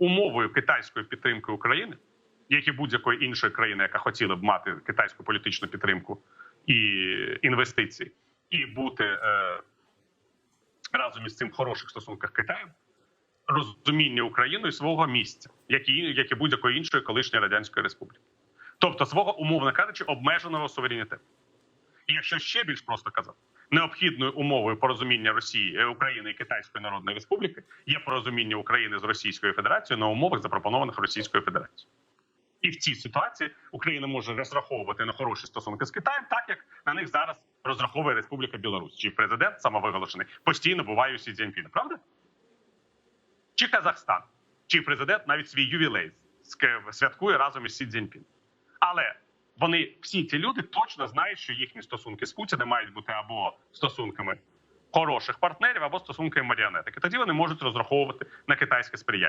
умовою китайської підтримки України, як і будь-якої іншої країни, яка хотіла б мати китайську політичну підтримку і інвестиції, і бути е, разом із цим в хороших стосунках Китаю, розуміння Україною свого місця, як і, як і будь-якої іншої колишньої радянської республіки, тобто свого, умовно кажучи, обмеженого суверенітету. І якщо ще більш просто казати, необхідною умовою порозуміння Росії, е, України і Китайської Народної Республіки є порозуміння України з Російською Федерацією на умовах, запропонованих Російською Федерацією. І в цій ситуації Україна може розраховувати на хороші стосунки з Китаєм, так як на них зараз розраховує Республіка Білорусь, чий президент самовиголошений постійно буває у Сі Цзіньпіна, правда? Чи Казахстан, чий президент навіть свій ювілей святкує разом із Сі Цзіньпіном. Але вони всі ці люди точно знають, що їхні стосунки з Путіним мають бути або стосунками хороших партнерів, або стосунками маріонеток. І тоді вони можуть розраховувати на китайське сприяння.